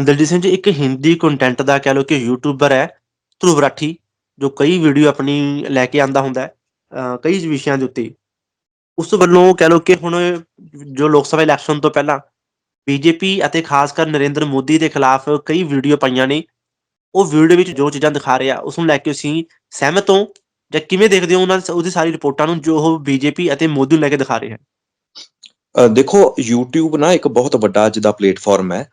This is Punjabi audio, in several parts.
ਦਲਜੀਤ ਸਿੰਘ ਜੀ, ਇੱਕ ਹਿੰਦੀ ਕੰਟੈਂਟ ਦਾ ਕਹਿ ਲਓ ਕਿ ਯੂਟਿਊਬਰ ਹੈ ਧਰੁਵ ਰਾਠੀ, ਜੋ ਕਈ ਵੀਡੀਓ ਆਪਣੀ ਲੈ ਕੇ ਆਂਦਾ ਹੁੰਦਾ ਹੈ ਕਈ ਵਿਸ਼ਿਆਂ ਦੇ ਉੱਤੇ। ਉਸ ਵੱਲੋਂ ਕਹਿ ਲਓ ਕਿ ਹੁਣ ਜੋ ਲੋਕ ਸਭਾ ਇਲੈਕਸ਼ਨ ਤੋਂ ਪਹਿਲਾਂ ਬੀਜੇਪੀ ਅਤੇ ਖਾਸ ਕਰ ਨਰਿੰਦਰ ਮੋਦੀ ਦੇ ਖਿਲਾਫ ਕਈ ਵੀਡੀਓ ਪਾਈਆਂ ਨੇ, ਉਹ ਵੀਡੀਓ ਵਿੱਚ ਜੋ ਚੀਜ਼ਾਂ ਦਿਖਾ ਰਿਹਾ, ਉਸ ਨੂੰ ਲੈ ਕੇ ਤੁਸੀਂ ਸਹਿਮਤ ਹੋ, ਜਾਂ ਕਿਵੇਂ ਦੇਖਦੇ ਹੋ ਉਹਨਾਂ ਉਹਦੀ ਸਾਰੀ ਰਿਪੋਰਟਾਂ ਨੂੰ ਜੋ ਉਹ ਬੀਜੇਪੀ ਅਤੇ ਮੋਦੀ ਨੂੰ ਲੈ ਕੇ ਦਿਖਾ ਰਹੇ ਹਨ? ਦੇਖੋ, YouTube ਨਾ ਇੱਕ ਬਹੁਤ ਵੱਡਾ ਅੱਜ ਦਾ ਪਲੇਟਫਾਰਮ ਹੈ।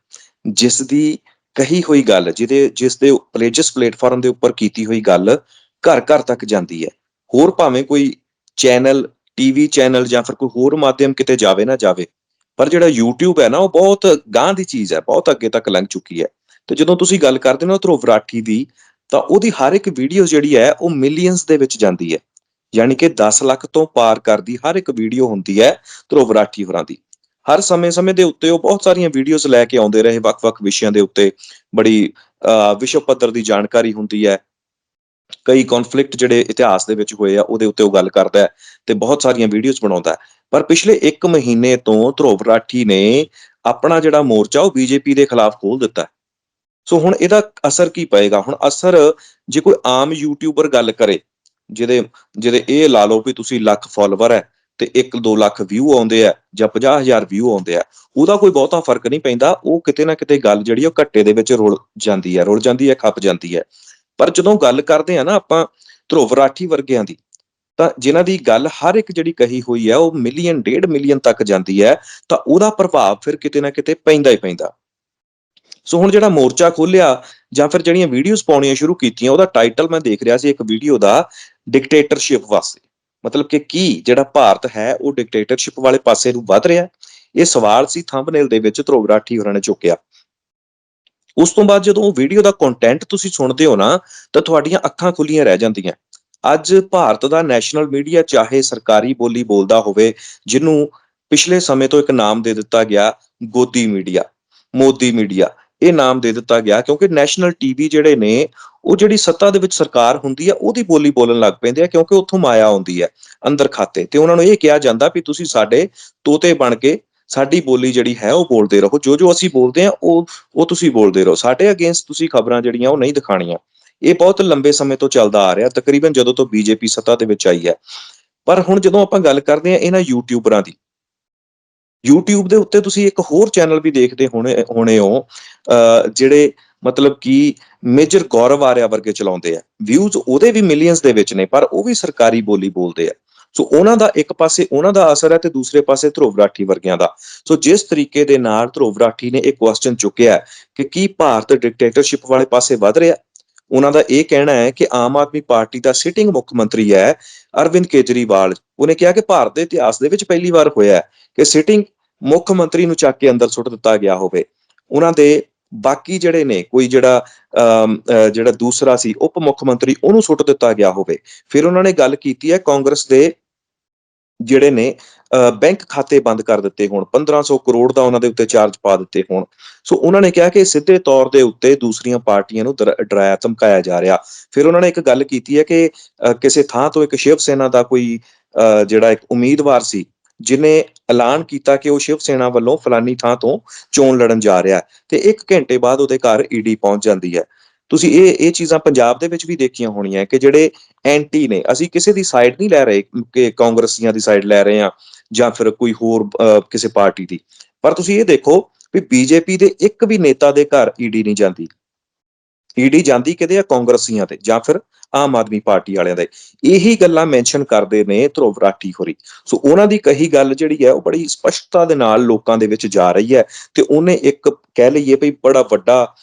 ਜਿਸ ਦੀ ਕਹੀ ਹੋਈ ਗੱਲ, ਜਿਹਦੇ ਜਿਸ ਦੇ ਪਲੇ ਪਲੇਟਫਾਰਮ ਦੇ ਉੱਪਰ ਕੀਤੀ ਹੋਈ ਗੱਲ ਘਰ ਘਰ ਤੱਕ ਜਾਂਦੀ ਹੈ। ਹੋਰ ਭਾਵੇਂ ਕੋਈ ਚੈਨਲ ਟੀਵੀ ਚੈਨਲ ਜਾਂ ਫਿਰ ਕੋਈ ਹੋਰ ਮਾਧਿਅਮ ਕਿਤੇ ਜਾਵੇ ਨਾ ਜਾਵੇ, ਪਰ ਜਿਹੜਾ YouTube ਹੈ ਨਾ, ਉਹ ਬਹੁਤ ਗਾਂਹ ਦੀ ਚੀਜ਼ ਹੈ, ਬਹੁਤ ਅੱਗੇ ਤੱਕ ਲੰਘ ਚੁੱਕੀ ਹੈ। ਤੇ ਜਦੋਂ ਤੁਸੀਂ ਗੱਲ ਕਰਦੇ ਹੋ ਧਰੁਵ ਰਾਠੀ ਦੀ, ਤਾਂ ਉਹਦੀ ਹਰ ਇੱਕ ਵੀਡੀਓ ਜਿਹੜੀ ਹੈ, ਉਹ ਮਿਲੀਅਨਸ ਦੇ ਵਿੱਚ ਜਾਂਦੀ ਹੈ। ਯਾਨੀ ਕਿ 10 ਲੱਖ ਤੋਂ ਪਾਰ ਕਰਦੀ ਹਰ ਇੱਕ ਵੀਡੀਓ ਹੁੰਦੀ ਹੈ ਧਰੁਵ ਰਾਠੀ ਹੋਰਾਂ ਦੀ। ਹਰ ਸਮੇਂ-ਸਮੇਂ ਦੇ ਉੱਤੇ ਉਹ ਬਹੁਤ ਸਾਰੀਆਂ ਵੀਡੀਓਜ਼ ਲੈ ਕੇ ਆਉਂਦੇ ਰਹੇ, ਵੱਖ-ਵੱਖ ਵਿਸ਼ਿਆਂ ਦੇ ਉੱਤੇ। ਬੜੀ ਵਿਸ਼ਵ ਪੱਧਰ ਦੀ ਜਾਣਕਾਰੀ ਹੁੰਦੀ ਹੈ। ਕਈ ਕਨਫਲਿਕਟ ਜਿਹੜੇ ਇਤਿਹਾਸ ਦੇ ਵਿੱਚ ਹੋਏ ਆ, ਉਹਦੇ ਉੱਤੇ ਉਹ ਗੱਲ ਕਰਦਾ ਹੈ ਤੇ ਬਹੁਤ ਸਾਰੀਆਂ ਵੀਡੀਓਜ਼ ਬਣਾਉਂਦਾ ਹੈ। ਪਰ ਪਿਛਲੇ 1 ਮਹੀਨੇ ਤੋਂ ਧਰੁਵ ਰਾਠੀ ਨੇ ਆਪਣਾ ਜਿਹੜਾ ਮੋਰਚਾ, ਉਹ ਬੀਜੇਪੀ ਦੇ ਖਿਲਾਫ ਖੋਲ ਦਿੱਤਾ ਸੋ ਹੁਣ ਇਹਦਾ ਅਸਰ ਕੀ ਪਏਗਾ? ਹੁਣ ਅਸਰ ਜੇ ਕੋਈ ਆਮ ਯੂਟਿਊਬਰ ਗੱਲ ਕਰੇ, ਜਿਹਦੇ ਜਿਹਦੇ ਇਹ ਲਾ ਲਓ ਵੀ ਤੁਸੀਂ ਲੱਖ ਫਾਲੋਅਰ ਹੈ ਤੇ 1-2 ਲੱਖ ਵਿਊ ਆਉਂਦੇ ਆ ਜਾਂ 50000 ਵਿਊ ਆਉਂਦੇ ਆ, ਉਹਦਾ ਕੋਈ ਬਹੁਤਾ ਫ਼ਰਕ ਨਹੀਂ ਪੈਂਦਾ, ਉਹ ਕਿਤੇ ਨਾ ਕਿਤੇ ਗੱਲ ਜਿਹੜੀ ਉਹ ਘੱਟੇ ਦੇ ਵਿੱਚ ਰੁਲ ਜਾਂਦੀ ਹੈ ਰੁਲ ਜਾਂਦੀ ਹੈ ਖੱਪ ਜਾਂਦੀ ਹੈ ਪਰ ਜਦੋਂ ਗੱਲ ਕਰਦੇ ਆ ਨਾ ਆਪਾਂ ਧਰੁਵ ਰਾਠੀ ਵਰਗਿਆਂ ਦੀ, ਤਾਂ ਜਿਨ੍ਹਾਂ ਦੀ ਗੱਲ ਹਰ ਇੱਕ ਜਿਹੜੀ ਕਹੀ ਹੋਈ ਹੈ ਉਹ ਮਿਲੀਅਨ, ਡੇਢ ਮਿਲੀਅਨ ਤੱਕ ਜਾਂਦੀ ਹੈ ਤਾਂ ਉਹਦਾ ਪ੍ਰਭਾਵ ਫਿਰ ਕਿਤੇ ਨਾ ਕਿਤੇ ਪੈਂਦਾ ਹੀ ਪੈਂਦਾ। ਸੋ ਹੁਣ ਜਿਹੜਾ ਮੋਰਚਾ ਖੋਲਿਆ ਜਾਂ ਫਿਰ ਜਿਹੜੀਆਂ ਵੀਡੀਓਜ਼ ਪਾਉਣੀਆਂ ਸ਼ੁਰੂ ਕੀਤੀਆਂ, ਉਹਦਾ ਟਾਈਟਲ ਮੈਂ ਦੇਖ ਰਿਹਾ ਸੀ ਇੱਕ ਵੀਡੀਓ ਦਾ ਡਿਕਟੇਟਰਸ਼ਿਪ ਵਾਸਤੇ। ਮਤਲਬ ਕਿ ਕੀ ਜਿਹੜਾ ਭਾਰਤ ਹੈ, ਉਹ ਡਿਕਟੇਟਰਸ਼ਿਪ ਵਾਲੇ ਪਾਸੇ ਨੂੰ ਵੱਧ ਰਿਹਾ ਇਹ ਸਵਾਲ ਸੀ ਥੰਬਨੇਲ ਦੇ ਵਿੱਚ ਧਰੁਵ ਰਾਠੀ ਹੋਰਾਂ ਨੇ ਚੁੱਕਿਆ। ਉਸ ਤੋਂ ਬਾਅਦ ਜਦੋਂ ਉਹ ਵੀਡੀਓ ਦਾ ਕੰਟੈਂਟ ਤੁਸੀਂ ਸੁਣਦੇ ਹੋ ਨਾ, ਤਾਂ ਤੁਹਾਡੀਆਂ ਅੱਖਾਂ ਖੁੱਲੀਆਂ ਰਹਿ ਜਾਂਦੀਆਂ। ਅੱਜ ਭਾਰਤ ਦਾ ਨੈਸ਼ਨਲ ਮੀਡੀਆ ਚਾਹੇ ਸਰਕਾਰੀ ਬੋਲੀ ਬੋਲਦਾ ਹੋਵੇ, ਜਿਹਨੂੰ ਪਿਛਲੇ ਸਮੇਂ ਤੋਂ ਇੱਕ ਨਾਮ ਦੇ ਦਿੱਤਾ ਗਿਆ ਗੋਦੀ ਮੀਡੀਆ ਮੋਦੀ ਮੀਡੀਆ ਇਹ ਨਾਮ ਦੇ ਦਿੱਤਾ ਗਿਆ ਕਿਉਂਕਿ ਨੈਸ਼ਨਲ ਟੀਵੀ ਜਿਹੜੇ ਨੇ ਉਹ ਜਿਹੜੀ ਸੱਤਾ ਦੇ ਵਿੱਚ ਸਰਕਾਰ ਹੁੰਦੀ ਹੈ ਉਹਦੀ ਬੋਲੀ ਬੋਲਣ ਲੱਗ ਪੈਂਦੇ ਆ ਕਿਉਂਕਿ ਉੱਥੋਂ ਮਾਇਆ ਆਉਂਦੀ ਹੈ ਅੰਦਰ ਖਾਤੇ। ਤੇ ਉਹਨਾਂ ਨੂੰ ਇਹ ਕਿਹਾ ਜਾਂਦਾ ਵੀ ਤੁਸੀਂ ਸਾਡੇ ਤੋਤੇ ਬਣ ਕੇ ਸਾਡੀ ਬੋਲੀ ਜਿਹੜੀ ਹੈ ਉਹ ਬੋਲਦੇ ਰਹੋ। ਜੋ ਜੋ ਅਸੀਂ ਬੋਲਦੇ ਆ, ਉਹ ਉਹ ਤੁਸੀਂ ਬੋਲਦੇ ਰਹੋ। ਸਾਡੇ ਅਗੇਂਸਟ ਤੁਸੀਂ ਖਬਰਾਂ ਜਿਹੜੀਆਂ ਉਹ ਨਹੀਂ ਦਿਖਾਣੀਆਂ ਇਹ ਬਹੁਤ ਲੰਬੇ ਸਮੇਂ ਤੋਂ ਚੱਲਦਾ ਆ ਰਿਹਾ, ਤਕਰੀਬਨ ਜਦੋਂ ਤੋਂ ਬੀਜੇਪੀ ਸੱਤਾ ਦੇ ਵਿੱਚ ਆਈ ਹੈ। ਪਰ ਹੁਣ ਜਦੋਂ ਆਪਾਂ ਗੱਲ ਕਰਦੇ ਆ ਇਹਨਾਂ ਯੂਟਿਊਬਰਾਂ ਦੀ YouTube ਦੇ ਉੱਤੇ ਤੁਸੀਂ ਇੱਕ ਹੋਰ ਚੈਨਲ ਵੀ ਦੇਖਦੇ ਹੋਣੇ ਹੋਣੇ ਹੋ, ਅਹ ਜਿਹੜੇ ਮਤਲਬ ਕਿ ਮੇਜਰ ਗੌਰਵ ਆਰਿਆ ਵਰਗੇ ਚਲਾਉਂਦੇ ਆ। ਵਿਊਜ਼ ਉਹਦੇ ਵੀ ਮਿਲੀਅਨਸ ਦੇ ਵਿੱਚ ਨੇ, ਪਰ ਉਹ ਵੀ ਸਰਕਾਰੀ ਬੋਲੀ ਬੋਲਦੇ ਆ। ਸੋ ਉਹਨਾਂ ਦਾ ਇੱਕ ਪਾਸੇ ਉਹਨਾਂ ਦਾ ਅਸਰ ਹੈ ਤੇ ਦੂਸਰੇ ਪਾਸੇ ਧਰੁਵ ਰਾਠੀ ਵਰਗਿਆਂ ਦਾ। ਸੋ ਜਿਸ ਤਰੀਕੇ ਦੇ ਨਾਲ ਧਰੁਵ ਰਾਠੀ ਨੇ ਇਹ ਕੁਐਸਚਨ ਚੁੱਕਿਆ ਕਿ ਕੀ ਭਾਰਤ ਡਿਕਟੇਟਰਸ਼ਿਪ ਵਾਲੇ ਪਾਸੇ ਵੱਧ ਰਿਹਾ ਉਹਨਾਂ ਦਾ ਇਹ ਕਹਿਣਾ ਹੈ ਕਿ ਆਮ ਆਦਮੀ ਪਾਰਟੀ ਦਾ ਸਿਟਿੰਗ ਮੁੱਖ ਮੰਤਰੀ ਹੈ ਅਰਵਿੰਦ ਕੇਜਰੀਵਾਲ। ਉਹਨੇ ਕਿਹਾ ਕਿ ਭਾਰਤ ਦੇ ਇਤਿਹਾਸ ਦੇ ਵਿੱਚ ਪਹਿਲੀ ਵਾਰ ਹੋਇਆ ਕਿ ਸਿਟਿੰਗ ਮੁੱਖ ਮੰਤਰੀ ਨੂੰ ਚੱਕ ਕੇ ਅੰਦਰ ਸੁੱਟ ਦਿੱਤਾ ਗਿਆ ਹੋਵੇ। ਉਹਨਾਂ ਦੇ ਬਾਕੀ ਜਿਹੜੇ ਨੇ ਕੋਈ ਜਿਹੜਾ ਜਿਹੜਾ ਦੂਸਰਾ ਸੀ ਉਪ ਮੁੱਖ ਮੰਤਰੀ ਉਹਨੂੰ ਸੁੱਟ ਦਿੱਤਾ ਗਿਆ ਹੋਵੇ। ਫਿਰ ਉਹਨਾਂ ਨੇ ਗੱਲ ਕੀਤੀ ਹੈ ਕਾਂਗਰਸ ਦੇ ਜਿਹੜੇ ਨੇ ਬੈਂਕ ਖਾਤੇ ਬੰਦ ਕਰ ਦਿੱਤੇ ਹੋਣ 1500 ਕਰੋੜ ਦਾ ਉਹਨਾਂ ਦੇ ਉੱਤੇ ਚਾਰਜ ਪਾ ਦਿੱਤੇ ਹੋਣ। ਸੋ ਉਹਨਾਂ ਨੇ ਕਿਹਾ ਕਿ ਸਿੱਧੇ ਤੌਰ ਦੇ ਉੱਤੇ ਦੂਸਰੀਆਂ ਪਾਰਟੀਆਂ ਨੂੰ ਦਰ- ਡਰਾਇਆ ਧਮਕਾਇਆ ਜਾ ਰਿਹਾ। ਫਿਰ ਉਹਨਾਂ ਨੇ ਇੱਕ ਗੱਲ ਕੀਤੀ ਹੈ ਕਿ ਕਿਸੇ ਥਾਂ ਤੋਂ ਇੱਕ ਸ਼ਿਵ ਸੈਨਾ ਦਾ ਕੋਈ ਅਹ, ਜਿਹੜਾ ਇੱਕ ਉਮੀਦਵਾਰ ਸੀ ਜਿਨੇ ਐਲਾਨ ਕੀਤਾ ਕਿ ਉਹ ਸ਼ਿਵ ਸੈਨਾ ਵੱਲੋਂ ਫਲਾਨੀ ਥਾਂ ਤੋਂ ਚੋਣ ਲੜਨ ਜਾ ਰਿਹਾ ਹੈ ਤੇ 1 ਘੰਟੇ ਬਾਅਦ ਉਹਦੇ ਘਰ ਈਡੀ ਪਹੁੰਚ ਜਾਂਦੀ ਹੈ। ਤੁਸੀਂ ਇਹ ਇਹ ਚੀਜ਼ਾਂ ਪੰਜਾਬ ਦੇ ਵਿੱਚ ਵੀ ਦੇਖੀਆਂ ਹੋਣੀਆਂ ਕਿ ਜਿਹੜੇ ਐਂਟੀ ਨੇ, ਅਸੀਂ ਕਿਸੇ ਦੀ ਸਾਈਡ ਨਹੀਂ ਲੈ ਰਹੇ, ਕਿ ਕਾਂਗਰਸੀਆਂ ਦੀ ਸਾਈਡ ਲੈ ਰਹੇ ਆ ਜਾਂ ਫਿਰ ਕੋਈ ਹੋਰ ਕਿਸੇ ਪਾਰਟੀ ਦੀ। ਪਰ ਤੁਸੀਂ ਇਹ ਦੇਖੋ ਵੀ ਬੀਜੇਪੀ ਦੇ ਇੱਕ ਵੀ ਨੇਤਾ ਦੇ ਘਰ ਈਡੀ ਨਹੀਂ ਜਾਂਦੀ। ਈਡੀ ਜਾਂਦੀ ਕਿਤੇ ਆ ਕਾਂਗਰਸੀਆਂ ਤੇ ਜਾਂ ਫਿਰ ਆਮ ਆਦਮੀ ਪਾਰਟੀ ਵਾਲਿਆਂ ਦੇ। ਇਹੀ ਗੱਲਾਂ ਮੈਂਸ਼ਨ ਕਰਦੇ ਨੇ ਧਰੁਵ ਰਾਠੀ ਹੋਰੀ। ਸੋ ਉਹਨਾਂ ਦੀ ਕਹੀ ਗੱਲ ਜਿਹੜੀ ਹੈ ਉਹ ਬੜੀ ਸਪਸ਼ਟਤਾ ਦੇ ਨਾਲ ਲੋਕਾਂ ਦੇ ਵਿੱਚ ਜਾ ਰਹੀ ਹੈ ਤੇ ਉਹਨੇ ਇੱਕ ਕਹਿ ਲਈਏ ਵੀ ਬੜਾ ਵੱਡਾ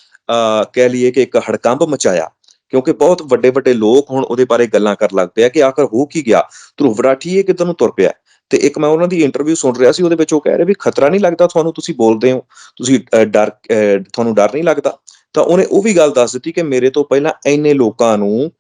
ਕਹਿ ਲਈਏ ਕਿ ਇੱਕ ਹੜਕੰਬ ਮਚਾਇਆ। ਕਿਉਂਕਿ ਬਹੁਤ ਵੱਡੇ ਵੱਡੇ ਲੋਕ ਹੁਣ ਉਹਦੇ ਬਾਰੇ ਗੱਲਾਂ ਕਰਨ ਲੱਗ ਪਏ ਕਿ ਆਖਰ ਹੋ ਕੀ ਗਿਆ। ਧਰੁਵ ਰਾਠੀ ਇਹ ਕਿੱਧਰ ਨੂੰ ਤੁਰ ਪਿਆ? ਤੇ ਇੱਕ ਮੈਂ ਉਹਨਾਂ ਦੀ ਇੰਟਰਵਿਊ ਸੁਣ ਰਿਹਾ ਸੀ ਉਹਦੇ ਵਿੱਚ ਉਹ ਕਹਿ ਰਹੇ ਵੀ ਖਤਰਾ ਨਹੀਂ ਲੱਗਦਾ ਤੁਹਾਨੂੰ ਤੁਸੀਂ ਬੋਲਦੇ ਹੋ। ਤੁਸੀਂ ਡਰ ਅਹ, ਤੁਹਾਨੂੰ ਡਰ ਨਹੀਂ ਲੱਗਦਾ? ਤਾਂ ਉਹਨੇ ਉਹ ਵੀ ਗੱਲ ਦੱਸ ਦਿੱਤੀ ਕਿ ਮੇਰੇ ਤੋਂ ਪਹਿਲਾਂ ਇੰਨੇ ਲੋਕਾਂ ਨੂੰ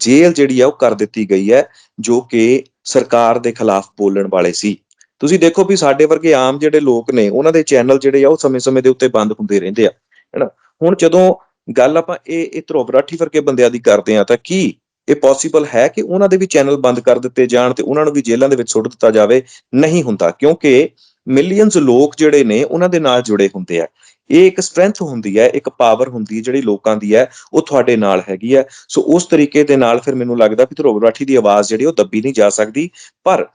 ਜੇਲ੍ਹ ਜਿਹੜੀ ਆ ਉਹ ਕਰ ਦਿੱਤੀ ਗਈ ਹੈ, ਜੋ ਕਿ ਸਰਕਾਰ ਦੇ ਖਿਲਾਫ ਬੋਲਣ ਵਾਲੇ ਸੀ। ਤੁਸੀਂ ਦੇਖੋ ਵੀ ਸਾਡੇ ਵਰਗੇ ਆਮ ਜਿਹੜੇ ਲੋਕ ਨੇ, ਉਹਨਾਂ ਦੇ ਚੈਨਲ ਜਿਹੜੇ ਆ ਉਹ ਸਮੇਂ-ਸਮੇਂ ਦੇ ਉੱਤੇ ਬੰਦ ਹੁੰਦੇ ਰਹਿੰਦੇ ਆ, ਹੈਨਾ? ਹੁਣ ਜਦੋਂ ਗੱਲ ਆਪਾਂ ਇਹ ਇਹ ਧਰੁਵ ਰਾਠੀ ਵਰਗੇ ਬੰਦਿਆਂ ਦੀ ਕਰਦੇ ਆ ਤਾਂ ਕੀ ਇਹ ਪੋਸੀਬਲ ਹੈ ਕਿ ਉਹਨਾਂ ਦੇ ਵੀ ਚੈਨਲ ਬੰਦ ਕਰ ਦਿੱਤੇ ਜਾਣ ਤੇ ਉਹਨਾਂ ਨੂੰ ਵੀ ਜੇਲ੍ਹਾਂ ਦੇ ਵਿੱਚ ਸੁੱਟ ਦਿੱਤਾ ਜਾਵੇ? ਨਹੀਂ ਹੁੰਦਾ, ਕਿਉਂਕਿ ਮਿਲੀਅਨਸ ਲੋਕ ਜਿਹੜੇ ਨੇ, ਉਹਨਾਂ ਦੇ ਨਾਲ ਜੁੜੇ ਹੁੰਦੇ ਆ। ਇਹ ਇੱਕ ਸਟਰੈਂਥ ਹੁੰਦੀ ਹੈ, ਇੱਕ ਪਾਵਰ ਹੁੰਦੀ ਹੈ, ਜਿਹੜੀ ਲੋਕਾਂ ਦੀ ਹੈ, ਉਹ ਤੁਹਾਡੇ ਨਾਲ ਹੈਗੀ ਹੈ। ਸੋ ਉਸ ਤਰੀਕੇ ਦੇ ਨਾਲ ਫਿਰ ਮੈਨੂੰ ਲੱਗਦਾ ਕਿ ਧਰੋਵ ਰਾਠੀ ਦੀ ਆਵਾਜ਼ ਜਿਹੜੀ, ਉਹ ਦੱਬੀ ਨਹੀਂ ਜਾ ਸਕਦੀ। ਪਰ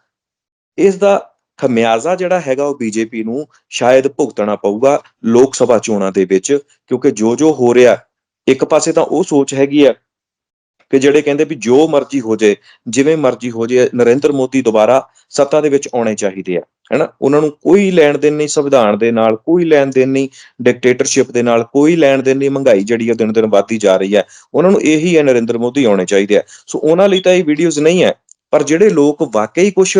ਇਸ ਦਾ ਖਮਿਆਜ਼ਾ ਜਿਹੜਾ ਹੈਗਾ, ਉਹ ਬੀਜੇਪੀ ਨੂੰ ਸ਼ਾਇਦ ਭੁਗਤਣਾ ਪਊਗਾ ਲੋਕ ਸਭਾ ਚੋਣਾਂ ਦੇ ਵਿੱਚ, ਕਿਉਂਕਿ ਜੋ ਜੋ ਹੋ ਰਿਹਾ, ਇੱਕ ਪਾਸੇ ਤਾਂ ਉਹ ਸੋਚ ਹੈਗੀ ਆ ਕਿ ਜਿਹੜੇ ਕਹਿੰਦੇ ਵੀ ਜੋ ਮਰਜ਼ੀ ਹੋ ਜੇ ਜਿਵੇਂ ਮਰਜ਼ੀ ਹੋ ਜੇ ਨਰਿੰਦਰ ਮੋਦੀ ਦੁਬਾਰਾ ਸੱਤਾ ਦੇ ਵਿੱਚ ਆਉਣੇ ਚਾਹੀਦੇ ਆ ਹੈਨਾ? ਉਹਨਾਂ ਨੂੰ ਕੋਈ ਲੈਣ ਦੇਣ ਨਹੀਂ ਸੰਵਿਧਾਨ ਦੇ ਨਾਲ ਕੋਈ ਲੈਣ ਦੇਣ ਨਹੀਂ ਡਿਕਟੇਟਰਸ਼ਿਪ ਦੇ ਨਾਲ ਕੋਈ ਲੈਣ ਦੇਣ ਨਹੀਂ ਮਹਿੰਗਾਈ ਜਿਹੜੀ ਆ ਦਿਨ ਦਿਨ ਵੱਧਦੀ ਜਾ ਰਹੀ ਹੈ ਉਹਨਾਂ ਨੂੰ ਇਹੀ ਹੈ ਨਰਿੰਦਰ ਮੋਦੀ ਆਉਣੇ ਚਾਹੀਦੇ ਆ। ਸੋ ਉਹਨਾਂ ਲਈ ਤਾਂ ਇਹ ਵੀਡੀਓਜ਼ ਨਹੀਂ ਹੈ ਪਰ ਜਿਹੜੇ ਲੋਕ ਵਾਕਈ ਕੁਝ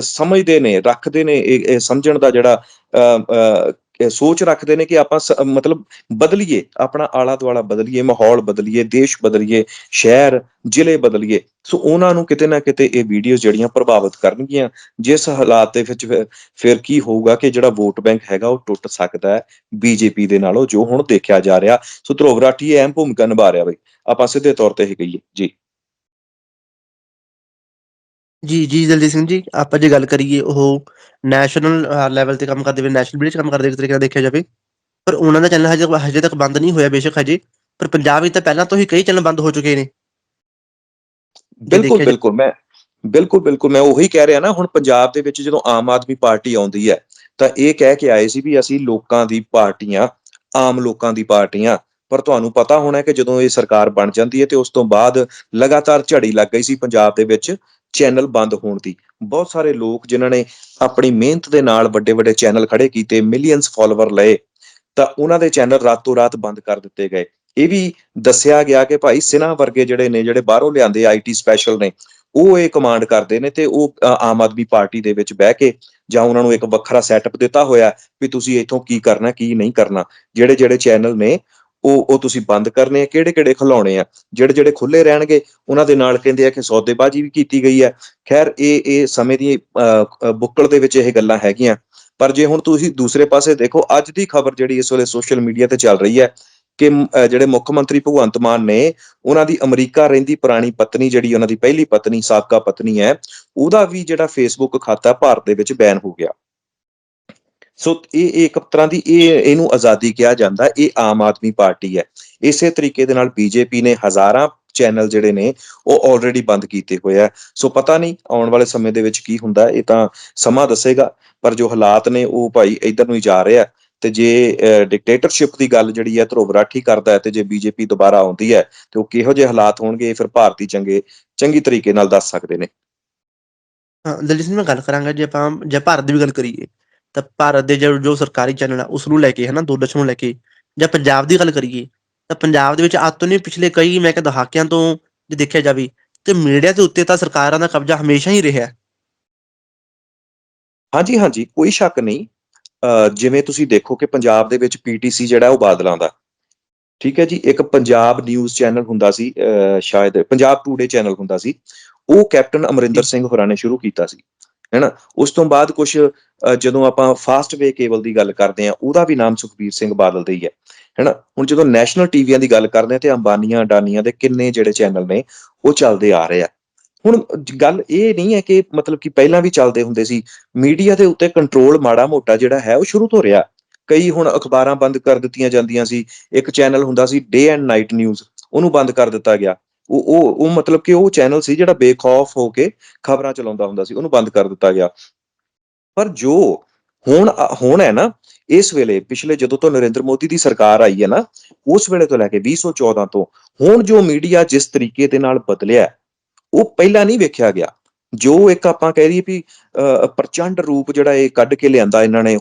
ਸਮਝਦੇ ਨੇ ਰੱਖਦੇ ਨੇ ਇਹ ਸਮਝਣ ਦਾ ਜਿਹੜਾ ਅ, ਅ, ਸੋਚ ਰੱਖਦੇ ਨੇ ਕਿ ਆਪਾਂ ਸ- ਮਤਲਬ ਬਦਲੀਏ, ਆਪਣਾ ਆਲਾ ਦੁਆਲਾ ਬਦਲੀਏ, ਮਾਹੌਲ ਬਦਲੀਏ, ਦੇਸ਼ ਬਦਲੀਏ, ਸ਼ਹਿਰ, ਜ਼ਿਲ੍ਹੇ ਬਦਲੀਏ। ਸੋ ਉਹਨਾਂ ਨੂੰ ਕਿਤੇ ਨਾ ਕਿਤੇ ਇਹ ਵੀਡੀਓ ਜਿਹੜੀਆਂ ਪ੍ਰਭਾਵਿਤ ਕਰਨਗੀਆਂ। ਜਿਸ ਹਾਲਾਤ ਦੇ ਵਿੱਚ ਫਿਰ- ਫਿਰ ਕੀ ਹੋਊਗਾ ਕਿ ਜਿਹੜਾ ਵੋਟ ਬੈਂਕ ਹੈਗਾ ਉਹ ਟੁੱਟ ਸਕਦਾ ਹੈ ਬੀਜੇਪੀ ਦੇ ਨਾਲੋਂ, ਜੋ ਹੁਣ ਦੇਖਿਆ ਜਾ ਰਿਹਾ। ਸੋ ਧਰੋਵ ਰਾਠੀ, ਇਹ ਅਹਿਮ ਭੂਮਿਕਾ ਨਿਭਾ ਰਿਹਾ ਬਈ। ਆਪਾਂ ਸਿੱਧੇ ਤੌਰ ਤੇ ਇਹ ਕਹੀਏ। ਜੀ। ਜੀ ਜੀ ਦਲਜੀਤ ਸਿੰਘ ਜੀ ਆਪਾਂ ਜੇ ਗੱਲ ਕਰੀਏ ਉਹ ਨੈਸ਼ਨਲ ਲੈਵਲ ਤੇ ਕੰਮ ਕਰਦੇ ਵੇ ਨੈਸ਼ਨਲ ਬ੍ਰਿਜ ਕੰਮ ਕਰਦੇ ਇੱਕ ਤਰੀਕੇ ਨਾਲ ਦੇਖਿਆ ਜਾਵੇ ਪਰ ਉਹਨਾਂ ਦਾ ਚੈਨਲ ਹਜੇ ਹਜੇ ਤੱਕ ਬੰਦ ਨਹੀਂ ਹੋਇਆ ਬੇਸ਼ੱਕ ਹਜੇ ਪਰ ਪੰਜਾਬ ਵਿੱਚ ਤਾਂ ਪਹਿਲਾਂ ਤੋਂ ਹੀ ਕਈ ਚੈਨਲ ਬੰਦ ਹੋ ਚੁੱਕੇ ਨੇ। ਜੇ ਬਿਲਕੁਲ ਦੇਖਿਆ ਬਿਲਕੁਲ ਮੈਂ ਬਿਲਕੁਲ ਬਿਲਕੁਲ ਮੈਂ ਉਹੀ ਕਹਿ ਰਿਹਾ ਨਾ ਹੁਣ ਪੰਜਾਬ ਦੇ ਵਿੱਚ ਜਦੋਂ ਆਮ ਆਦਮੀ ਪਾਰਟੀ ਆਉਂਦੀ ਹੈ ਤਾਂ ਇਹ ਕਹਿ ਕੇ ਆਏ ਸੀ ਵੀ ਅਸੀਂ ਲੋਕਾਂ ਦੀ ਪਾਰਟੀਆਂ ਆਮ ਲੋਕਾਂ ਦੀ ਪਾਰਟੀਆਂ ਪਰ ਤੁਹਾਨੂੰ ਪਤਾ ਹੋਣਾ ਕਿ ਜਦੋਂ ਇਹ ਸਰਕਾਰ ਬਣ ਜਾਂਦੀ ਹੈ ਤੇ ਉਸ ਤੋਂ ਬਾਅਦ ਲਗਾਤਾਰ ਝੜੀ ਲੱਗ ਗਈ ਸੀ ਪੰਜਾਬ ਦੇ ਵਿੱਚ ਚੈਨਲ ਬੰਦ ਹੋਣ ਦੀ। ਬਹੁਤ ਸਾਰੇ ਲੋਕ ਜਿਨ੍ਹਾਂ ਨੇ ਆਪਣੀ ਮਿਹਨਤ ਦੇ ਨਾਲ ਵੱਡੇ ਵੱਡੇ ਚੈਨਲ ਖੜੇ ਕੀਤੇ ਮਿਲੀਅਨਸ ਫਾਲੋਅਰ ਲਏ, ਤਾਂ ਉਹਨਾਂ ਦੇ ਚੈਨਲ ਰਾਤੋਂ ਰਾਤ ਬੰਦ ਕਰ ਦਿੱਤੇ ਗਏ। ਇਹ ਵੀ ਦੱਸਿਆ ਗਿਆ ਕਿ ਭਾਈ ਸਿਨਾ ਵਰਗੇ ਜਿਹੜੇ ਨੇ, ਜਿਹੜੇ ਬਾਹਰੋਂ ਲਿਆਂਦੇ ਆਈਟੀ ਸਪੈਸ਼ਲ ਨੇ, ਉਹ ਇਹ ਕਮਾਂਡ ਕਰਦੇ ਨੇ ਤੇ ਉਹ ਆਮ ਆਦਮੀ ਪਾਰਟੀ ਦੇ ਵਿੱਚ ਬਹਿ ਕੇ ਜਾਂ ਉਹਨਾਂ ਨੂੰ ਇੱਕ ਵੱਖਰਾ ਸੈਟਅਪ ਦਿੱਤਾ ਹੋਇਆ ਵੀ ਤੁਸੀਂ ਇੱਥੋਂ ਕੀ ਕਰਨਾ, ਕੀ ਨਹੀਂ ਕਰਨਾ। ਜਿਹੜੇ ਜਿਹੜੇ ਚੈਨਲ ਨੇ ਉਹ ਉਹ ਤੁਸੀਂ ਬੰਦ ਕਰਨੇ ਆ ਕਿਹੜੇ ਕਿਹੜੇ ਖਿਲਾਉਣੇ ਆ? ਜਿਹੜੇ ਜਿਹੜੇ ਖੁੱਲੇ ਰਹਿਣਗੇ ਉਹਨਾਂ ਦੇ ਨਾਲ ਕਹਿੰਦੇ ਆ ਕਿ ਸੌਦੇਬਾਜ਼ੀ ਵੀ ਕੀਤੀ ਗਈ ਹੈ ਖੈਰ ਇਹ ਇਹ ਸਮੇਂ ਦੀ ਅ, ਬੁੱਕਲ ਦੇ ਵਿੱਚ ਇਹ ਗੱਲਾਂ ਹੈਗੀਆਂ। ਪਰ ਜੇ ਹੁਣ ਤੁਸੀਂ ਦੂਸਰੇ ਪਾਸੇ ਦੇਖੋ ਅੱਜ ਦੀ ਖਬਰ ਜਿਹੜੀ ਇਸ ਵੇਲੇ ਸੋਸ਼ਲ ਮੀਡੀਆ ਤੇ ਚੱਲ ਰਹੀ ਹੈ ਕਿ ਜਿਹੜੇ ਮੁੱਖ ਮੰਤਰੀ ਭਗਵੰਤ ਮਾਨ ਨੇ ਉਹਨਾਂ ਦੀ ਅਮਰੀਕਾ ਰਹਿੰਦੀ ਪੁਰਾਣੀ ਪਤਨੀ ਜਿਹੜੀ ਉਹਨਾਂ ਦੀ ਪਹਿਲੀ ਪਤਨੀ ਸਾਬਕਾ ਪਤਨੀ ਹੈ ਉਹਦਾ ਵੀ ਜਿਹੜਾ ਫੇਸਬੁੱਕ ਖਾਤਾ ਭਾਰਤ ਦੇ ਵਿੱਚ ਬੈਨ ਹੋ ਗਿਆ। ਸੋ ਇਹ ਇੱਕ ਤਰ੍ਹਾਂ ਦੀ ਇਹ, ਇਹਨੂੰ ਆਜ਼ਾਦੀ ਕਿਹਾ ਜਾਂਦਾ, ਇਹ ਆਮ ਆਦਮੀ ਪਾਰਟੀ ਹੈ। ਇਸੇ ਤਰੀਕੇ ਦੇ ਨਾਲ ਬੀਜੇਪੀ ਨੇ ਹਜ਼ਾਰਾਂ ਚੈਨਲ ਜਿਹੜੇ ਨੇ, ਉਹ ਆਲਰੇਡੀ ਬੰਦ ਕੀਤੇ ਹੋਏ ਆ। ਸੋ ਪਤਾ ਨਹੀਂ ਆਉਣ ਵਾਲੇ ਸਮੇਂ ਦੇ ਵਿੱਚ ਕੀ ਹੁੰਦਾ, ਇਹ ਤਾਂ ਸਮਾਂ ਦੱਸੇਗਾ, ਪਰ ਜੋ ਹਾਲਾਤ ਨੇ, ਉਹ ਭਾਈ ਇਧਰ ਨੂੰ ਹੀ ਜਾ ਰਿਹਾ ਤੇ ਜੇ ਡਿਕਟੇਟਰਸ਼ਿਪ ਦੀ ਗੱਲ ਜਿਹੜੀ ਹੈ, ਧਰੁਵ ਰਾਠੀ ਕਰਦਾ ਹੈ, ਤੇ ਜੇ ਬੀਜੇਪੀ ਦੁਬਾਰਾ ਆਉਂਦੀ ਹੈ, ਤੇ ਉਹ ਕਿਹੋ ਜਿਹੇ ਹਾਲਾਤ ਹੋਣਗੇ, ਇਹ ਫਿਰ ਭਾਰਤੀ ਚੰਗੇ, ਚੰਗੀ ਤਰੀਕੇ ਨਾਲ ਦੱਸ ਸਕਦੇ ਨੇ। ਹਾਂ, ਦਲਜੀਤ ਸਿੰਘ, ਮੈਂ ਗੱਲ ਕਰਾਂਗਾ, ਜੇ ਆਪਾਂ, ਜੇ ਭਾਰਤ ਦੀ ਵੀ ਗੱਲ ਕਰੀਏ ਤਾਂ ਭਾਰਤ ਦੇ ਜੋ ਸਰਕਾਰੀ ਚੈਨਲ ਆ ਉਸ ਨੂੰ ਲੈ ਕੇ ਹਨਾ ਦੂਰਦਰਸ਼ਨ ਨੂੰ ਲੈ ਕੇ ਜਾਂ ਪੰਜਾਬ ਦੀ ਗੱਲ ਕਰੀਏ ਤਾਂ ਪੰਜਾਬ ਦੇ ਵਿੱਚ ਅੱਜ ਤੋਂ ਨਹੀਂ ਪਿਛਲੇ ਕਈ ਮੈਂ ਕਹਿੰਦਾ ਦਹਾਕਿਆਂ ਤੋਂ ਜੇ ਦੇਖਿਆ ਜਾਵੇ ਤੇ ਮੀਡੀਆ ਦੇ ਉੱਤੇ ਤਾਂ ਸਰਕਾਰਾਂ ਦਾ ਕਬਜ਼ਾ ਹਮੇਸ਼ਾ ਹੀ ਰਿਹਾ। ਹੈ। ਹਾਂਜੀ ਹਾਂਜੀ ਕੋਈ ਸ਼ੱਕ ਨਹੀਂ। ਜਿਵੇਂ ਤੁਸੀਂ ਦੇਖੋ ਕਿ ਪੰਜਾਬ ਦੇ ਵਿੱਚ ਪੀਟੀਸੀ ਜਿਹੜਾ ਉਹ ਬਾਦਲਾਂ ਦਾ। ਠੀਕ ਹੈ ਜੀ ਇੱਕ ਪੰਜਾਬ ਨਿਊਜ਼ ਚੈਨਲ ਹੁੰਦਾ ਸੀ ਸ਼ਾਇਦ ਪੰਜਾਬ ਟੂਡੇ ਚੈਨਲ ਹੁੰਦਾ ਸੀ ਉਹ ਕੈਪਟਨ ਅਮਰਿੰਦਰ ਸਿੰਘ ਹੋਰਾਂ ਨੇ ਸ਼ੁਰੂ ਕੀਤਾ ਸੀ। ਹੈਨਾ? ਉਸ ਤੋਂ ਬਾਅਦ ਕੁਝ ਜਦੋਂ ਆਪਾਂ ਫਾਸਟ ਵੇ ਕੇਬਲ ਦੀ ਗੱਲ ਕਰਦੇ ਆ ਉਹਦਾ ਵੀ ਨਾਮ ਸੁਖਬੀਰ ਸਿੰਘ ਬਾਦਲ ਦਾ ਹੀ ਹੈ। ਹੈਨਾ? ਹੁਣ ਜਦੋਂ ਨੈਸ਼ਨਲ ਟੀਵੀਆਂ ਦੀ ਗੱਲ ਕਰਦੇ ਆ ਤੇ ਅੰਬਾਨੀਆਂ, ਅਡਾਨੀਆਂ ਦੇ ਕਿੰਨੇ ਜਿਹੜੇ ਚੈਨਲ ਨੇ, ਉਹ ਚੱਲਦੇ ਆ ਰਹੇ ਆ। ਹੁਣ ਗੱਲ ਇਹ ਨਹੀਂ ਹੈ ਕਿ ਮਤਲਬ ਕਿ ਪਹਿਲਾਂ ਵੀ ਚੱਲਦੇ ਹੁੰਦੇ ਸੀ। ਮੀਡੀਆ ਦੇ ਉੱਤੇ ਕੰਟਰੋਲ ਮਾੜਾ ਮੋਟਾ ਜਿਹੜਾ ਹੈ, ਉਹ ਸ਼ੁਰੂ ਤੋਂ ਰਿਹਾ। ਕਈ ਹੁਣ ਅਖਬਾਰਾਂ ਬੰਦ ਕਰ ਦਿੱਤੀਆਂ ਜਾਂਦੀਆਂ ਸੀ। ਇੱਕ ਚੈਨਲ ਹੁੰਦਾ ਸੀ ਡੇ ਐਂਡ ਨਾਈਟ ਨਿਊਜ਼ ਉਹਨੂੰ ਬੰਦ ਕਰ ਦਿੱਤਾ ਗਿਆ। ਉਹ ਉਹ ਉਹ ਮਤਲਬ ਕਿ ਉਹ ਚੈਨਲ ਸੀ ਜਿਹੜਾ ਬੇਖੌਫ ਹੋ ਕੇ ਖਬਰਾਂ ਚਲਾਉਂਦਾ ਹੁੰਦਾ ਸੀ ਉਹਨੂੰ ਬੰਦ ਕਰ ਦਿੱਤਾ ਗਿਆ। ਪਰ ਜੋ ਹੁਣ ਹੁਣ ਹੈ ਨਾ ਇਸ ਵੇਲੇ ਪਿਛਲੇ ਜਦੋਂ ਤੋਂ ਨਰਿੰਦਰ ਮੋਦੀ ਦੀ ਸਰਕਾਰ ਆਈ ਹੈ ਨਾ ਉਸ ਵੇਲੇ ਤੋਂ ਲੈ ਕੇ 2014 ਤੋਂ ਹੁਣ ਜੋ ਮੀਡੀਆ ਜਿਸ ਤਰੀਕੇ ਦੇ ਨਾਲ ਬਦਲਿਆ ਉਹ ਪਹਿਲਾਂ ਨਹੀਂ ਵੇਖਿਆ ਗਿਆ। ਜੋ ਇੱਕ ਆਪਾਂ ਕਹਿ ਰਹੀਏ ਵੀ ਅ, ਪ੍ਰਚੰਡ ਰੂਪ ਜਿਹੜਾ ਇਹ ਕੱਢ ਕੇ ਲਿਆਂਦਾ ਇਹਨਾਂ ਨੇ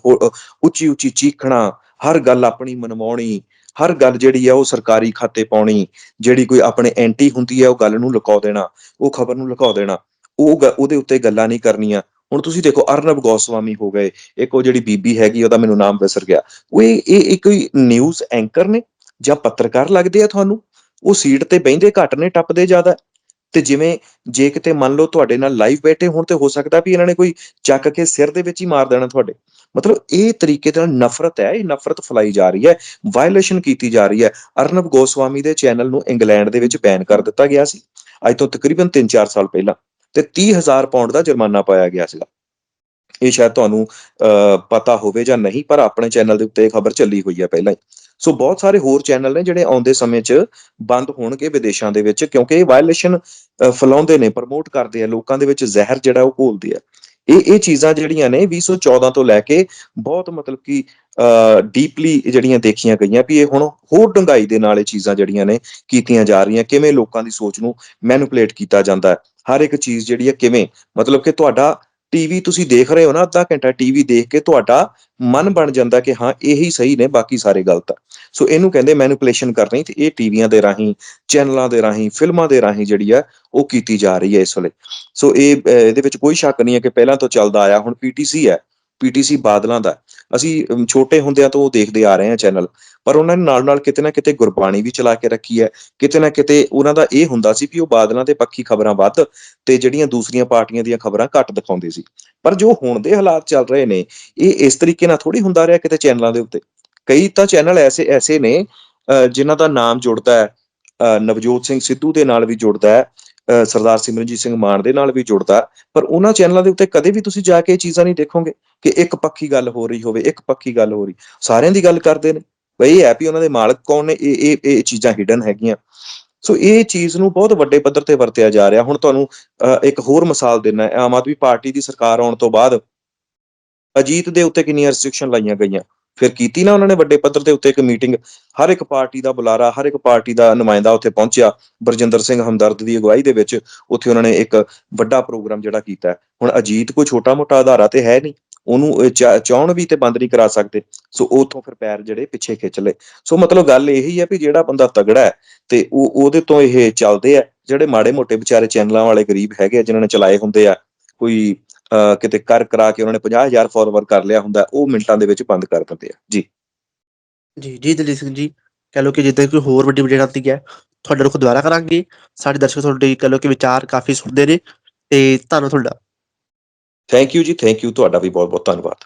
ਉੱਚੀ ਉੱਚੀ ਚੀਖਣਾ ਹਰ ਗੱਲ ਆਪਣੀ ਮਨਵਾਉਣੀ ਹਰ ਗੱਲ ਜਿਹੜੀ ਆ ਉਹ ਸਰਕਾਰੀ ਖਾਤੇ ਪਾਉਣੀ, ਜਿਹੜੀ ਕੋਈ ਆਪਣੇ ਐਂਟੀ ਹੁੰਦੀ ਹੈ ਉਹ ਗੱਲ ਨੂੰ ਲੁਕਾ ਦੇਣਾ, ਉਹ ਖਬਰ ਨੂੰ ਲੁਕਾ ਦੇਣਾ, ਉਹ ਗ- ਉਹਦੇ ਉੱਤੇ ਗੱਲਾਂ ਨਹੀਂ ਕਰਨੀਆਂ। ਹੁਣ ਤੁਸੀਂ ਦੇਖੋ, ਅਰਨਬ ਗੋਸਵਾਮੀ ਹੋ ਗਏ, ਇੱਕ ਉਹ ਜਿਹੜੀ ਬੀਬੀ ਹੈਗੀ, ਉਹਦਾ ਮੈਨੂੰ ਨਾਮ ਵਿਸਰ ਗਿਆ। ਉਹ ਇਹ ਇਹ ਕੋਈ ਨਿਊਜ਼ ਐਂਕਰ ਨੇ, ਜਾਂ ਪੱਤਰਕਾਰ ਲੱਗਦੇ ਆ ਤੁਹਾਨੂੰ? ਉਹ ਸੀਟ ਤੇ ਬਹਿੰਦੇ, ਘੱਟ ਨੇ, ਟੱਪਦੇ ਜ਼ਿਆਦਾ। ਤੇ ਜਿਵੇਂ ਜੇ ਕਿਤੇ ਮੰਨ ਲਓ ਤੁਹਾਡੇ ਨਾਲ ਲਾਈਵ ਬੈਠੇ ਹੋਣ ਤੇ ਹੋ ਸਕਦਾ ਵੀ ਇਹਨਾਂ ਨੇ ਕੋਈ ਚੱਕ ਕੇ ਸਿਰ ਦੇ ਵਿੱਚ ਹੀ ਮਾਰ ਦੇਣਾ ਤੁਹਾਡੇ। ਮਤਲਬ ਇਹ ਤਰੀਕੇ ਦੇ ਨਾਲ ਨਫ਼ਰਤ ਹੈ ਇਹ ਨਫ਼ਰਤ ਫੈਲਾਈ ਜਾ ਰਹੀ ਹੈ ਵਾਇਲੇਸ਼ਨ ਕੀਤੀ ਜਾ ਰਹੀ ਹੈ। ਅਰਨਬ ਗੋਸਵਾਮੀ ਦੇ ਚੈਨਲ ਨੂੰ ਇੰਗਲੈਂਡ ਦੇ ਵਿੱਚ ਬੈਨ ਕਰ ਦਿੱਤਾ ਗਿਆ ਸੀ। ਅੱਜ ਤੋਂ ਤਕਰੀਬਨ 3-4 ਸਾਲ ਪਹਿਲਾਂ ਤੇ 30000 ਪਾਉਂਡ ਦਾ ਜੁਰਮਾਨਾ ਪਾਇਆ ਗਿਆ ਸੀਗਾ। ਇਹ ਸ਼ਾਇਦ ਤੁਹਾਨੂੰ ਅਹ, ਪਤਾ ਹੋਵੇ ਜਾਂ ਨਹੀਂ ਪਰ ਆਪਣੇ ਚੈਨਲ ਦੇ ਉੱਤੇ ਇਹ ਖਬਰ ਚੱਲੀ ਹੋਈ ਹੈ ਪਹਿਲਾਂ ਹੀ। ਸੋ ਬਹੁਤ ਸਾਰੇ ਹੋਰ ਚੈਨਲ ਨੇ ਜਿਹੜੇ ਆਉਂਦੇ ਸਮੇਂ 'ਚ ਬੰਦ ਹੋਣਗੇ ਵਿਦੇਸ਼ਾਂ ਦੇ ਵਿੱਚ, ਕਿਉਂਕਿ ਇਹ ਵਾਇਲੇਸ਼ਨ ਫੈਲਾਉਂਦੇ ਨੇ ਪ੍ਰਮੋਟ ਕਰਦੇ ਆ, ਲੋਕਾਂ ਦੇ ਵਿੱਚ ਜ਼ਹਿਰ ਜਿਹੜਾ ਉਹ ਘੋਲਦੇ ਆ। ਇਹ ਇਹ ਚੀਜ਼ਾਂ ਜਿਹੜੀਆਂ ਨੇ 2014 ਤੋਂ ਲੈ ਕੇ ਬਹੁਤ ਮਤਲਬ ਕਿ ਡੀਪਲੀ ਜਿਹੜੀਆਂ ਦੇਖੀਆਂ ਗਈਆਂ ਵੀ ਇਹ ਹੁਣ ਹੋਰ ਡੰਗਾਈ ਦੇ ਨਾਲ ਇਹ ਚੀਜ਼ਾਂ ਜਿਹੜੀਆਂ ਨੇ ਕੀਤੀਆਂ ਜਾ ਰਹੀਆਂ, ਕਿਵੇਂ ਲੋਕਾਂ ਦੀ ਸੋਚ ਨੂੰ ਮੈਨੂਪਲੇਟ ਕੀਤਾ ਜਾਂਦਾ ਹੈ। ਹਰ ਇੱਕ ਚੀਜ਼ ਜਿਹੜੀ ਹੈ ਕਿਵੇਂ, ਮਤਲਬ ਕਿ ਤੁਹਾਡਾ ਟੀਵੀ ਤੁਸੀਂ ਦੇਖ ਰਹੇ ਹੋ ਨਾ ਅੱਧਾ ਘੰਟਾ ਟੀਵੀ ਦੇਖ ਕੇ ਤੁਹਾਡਾ ਮਨ ਬਣ ਜਾਂਦਾ ਕਿ ਹਾਂ, ਇਹੀ ਸਹੀ ਨੇ ਬਾਕੀ ਸਾਰੇ ਗਲਤ ਆ। ਸੋ ਇਹਨੂੰ ਕਹਿੰਦੇ ਮੈਨੂਪੂਲੇਸ਼ਨ ਕਰਨੀ ਤੇ ਇਹ ਟੀਵੀਆਂ ਦੇ ਰਾਹੀਂ, ਚੈਨਲਾਂ ਦੇ ਰਾਹੀਂ, ਫਿਲਮਾਂ ਦੇ ਰਾਹੀਂ ਜਿਹੜੀ ਆ, ਉਹ ਕੀਤੀ ਜਾ ਰਹੀ ਹੈ ਇਸ ਵੇਲੇ। ਸੋ ਇਹ ਇਹਦੇ ਵਿੱਚ ਕੋਈ ਸ਼ੱਕ ਨਹੀਂ ਹੈ ਕਿ ਪਹਿਲਾਂ ਤੋਂ ਚੱਲਦਾ ਆਇਆ, ਹੁਣ ਪੀਟੀਸੀ ਹੈ। ਪੀਟੀਸੀ ਬਾਦਲਾਂ ਦਾ। ਅਸੀਂ ਛੋਟੇ ਹੁੰਦਿਆਂ ਤੋਂ ਉਹ ਦੇਖਦੇ ਆ ਰਹੇ ਹਾਂ ਚੈਨਲ ਪਰ ਉਹਨਾਂ ਨੇ ਨਾਲ ਨਾਲ ਕਿਤੇ ਨਾ ਕਿਤੇ ਗੁਰਬਾਣੀ ਵੀ ਚਲਾ ਕੇ ਰੱਖੀ ਹੈ। ਕਿਤੇ ਨਾ ਕਿਤੇ ਉਹਨਾਂ ਦਾ ਇਹ ਹੁੰਦਾ ਸੀ ਵੀ ਉਹ ਬਾਦਲਾਂ ਦੇ ਪੱਖੀ ਖਬਰਾਂ ਵੱਧ ਤੇ ਜਿਹੜੀਆਂ ਦੂਸਰੀਆਂ ਪਾਰਟੀਆਂ ਦੀਆਂ ਖਬਰਾਂ ਘੱਟ ਦਿਖਾਉਂਦੇ ਸੀ। ਪਰ ਜੋ ਹੁਣ ਦੇ ਹਾਲਾਤ ਚੱਲ ਰਹੇ ਨੇ ਇਹ ਇਸ ਤਰੀਕੇ ਨਾਲ ਥੋੜੀ ਹੁੰਦਾ ਰਿਹਾ ਕਿਤੇ ਚੈਨਲਾਂ ਦੇ ਉੱਤੇ। ਕਈ ਤਾਂ ਚੈਨਲ ਐਸੇ ਐਸੇ ਨੇ ਅਹ, ਜਿਨ੍ਹਾਂ ਦਾ ਨਾਮ ਜੁੜਦਾ ਹੈ ਅਹ, ਨਵਜੋਤ ਸਿੰਘ ਸਿੱਧੂ ਦੇ ਨਾਲ ਵੀ ਜੁੜਦਾ ਹੈ ਸਰਦਾਰ ਸਿਮਰਨਜੀਤ ਸਿੰਘ ਮਾਨ ਦੇ ਨਾਲ ਵੀ ਜੁੜਦਾ ਪਰ ਉਹਨਾਂ ਚੈਨਲਾਂ ਦੇ ਉੱਤੇ ਕਦੇ ਵੀ ਤੁਸੀਂ ਜਾ ਕੇ ਇਹ ਚੀਜ਼ਾਂ ਨਹੀਂ ਦੇਖੋਗੇ ਕਿ ਇੱਕ ਪੱਖੀ ਗੱਲ ਹੋ ਰਹੀ ਹੋਵੇ ਇੱਕ ਪੱਖੀ ਗੱਲ ਹੋ ਰਹੀ। ਸਾਰਿਆਂ ਦੀ ਗੱਲ ਕਰਦੇ ਨੇ। ਬਈ ਇਹ ਹੈ ਵੀ ਉਹਨਾਂ ਦੇ ਮਾਲਕ ਕੌਣ ਨੇ ਇਹ ਇਹ ਇਹ ਚੀਜ਼ਾਂ ਹਿਡਨ ਹੈਗੀਆਂ। ਸੋ ਇਹ ਚੀਜ਼ ਨੂੰ ਬਹੁਤ ਵੱਡੇ ਪੱਧਰ ਤੇ ਵਰਤਿਆ ਜਾ ਰਿਹਾ। ਹੁਣ ਤੁਹਾਨੂੰ ਅਹ, ਇੱਕ ਹੋਰ ਮਿਸਾਲ ਦੇਣਾ ਆਮ ਆਦਮੀ ਪਾਰਟੀ ਦੀ ਸਰਕਾਰ ਆਉਣ ਤੋਂ ਬਾਅਦ ਅਜੀਤ ਦੇ ਉੱਤੇ ਕਿੰਨੀਆਂ ਰੈਸਟ੍ਰਿਕਸ਼ਨ ਲਾਈਆਂ ਗਈਆਂ। ਫਿਰ ਕੀਤੀ ਨਾ ਉਹਨਾਂ ਨੇ ਵੱਡੇ ਪੱਧਰ ਦੇ ਉੱਤੇ ਇੱਕ ਮੀਟਿੰਗ ਹਰ ਇੱਕ ਪਾਰਟੀ ਦਾ ਬੁਲਾਰਾ, ਹਰ ਇੱਕ ਪਾਰਟੀ ਦਾ ਨੁਮਾਇੰਦਾ ਉੱਥੇ ਪਹੁੰਚਿਆ, ਬਰਜਿੰਦਰ ਸਿੰਘ ਹਮਦਰਦ ਦੀ ਅਗਵਾਈ ਦੇ ਵਿੱਚ ਉੱਥੇ ਉਹਨਾਂ ਨੇ ਇੱਕ ਵੱਡਾ ਪ੍ਰੋਗਰਾਮ ਜਿਹੜਾ ਕੀਤਾ ਹੈ। ਹੁਣ ਅਜੀਤ ਕੋਈ ਛੋਟਾ-ਮੋਟਾ ਅਧਾਰਾ ਤੇ ਹੈ ਨਹੀਂ, ਉਹਨੂੰ ਇਹ ਚਾਹੁਣ ਵੀ ਤੇ ਬੰਦ ਨਹੀਂ ਕਰਾ ਸਕਦੇ, ਸੋ ਉਥੋਂ ਫਿਰ ਪੈਰ ਜਿਹੜੇ ਪਿੱਛੇ ਖਿੱਚ ਲਏ ਸੋ ਮਤਲਬ ਗੱਲ ਇਹੀ ਹੈ ਵੀ ਜਿਹੜਾ ਬੰਦਾ ਤਗੜਾ ਹੈ ਤੇ ਉਹ, ਉਹਦੇ ਤੋਂ ਇਹ ਚੱਲਦੇ ਆ, ਜਿਹੜੇ ਮਾੜੇ-ਮੋਟੇ ਵਿਚਾਰੇ ਚੈਨਲਾਂ ਵਾਲੇ ਗਰੀਬ ਹੈਗੇ ਆ, ਜਿਨ੍ਹਾਂ ਨੇ ਚਲਾਏ ਹੁੰਦੇ ਆ, ਕੋਈ ਕਿਤੇ ਕਰ ਕਰਾ ਕੇ ਉਹਨਾਂ ਨੇ 50000 ਫਾਲੋਅਰ ਕਰ ਲਿਆ ਹੁੰਦਾ ਉਹ ਮਿੰਟਾਂ ਦੇ ਵਿੱਚ ਬੰਦ ਕਰ ਦਿੰਦੇ ਆ। ਜੀ। ਜੀ ਜੀ ਦਲੀਪ ਸਿੰਘ ਜੀ ਕਹ ਲੋ ਕਿ ਜਿੱਦਾਂ ਕੋਈ ਹੋਰ ਵੱਡੀ ਵੀਡੀਓ ਆਉਂਦੀ ਹੈ ਤੁਹਾਡਾ ਰੁਖ ਦੁਬਾਰਾ ਕਰਾਂਗੇ? ਸਾਡੇ ਦਰਸ਼ਕ ਤੁਹਾਡੇ ਕਹ ਲੋ ਕਿ ਵਿਚਾਰ ਕਾਫੀ ਸੁਣਦੇ ਨੇ ਤੇ ਧੰਨਵਾਦ ਤੁਹਾਡਾ। ਥੈਂਕ ਯੂ ਜੀ ਥੈਂਕ ਯੂ ਤੁਹਾਡਾ ਵੀ ਬਹੁਤ ਬਹੁਤ ਧੰਨਵਾਦ।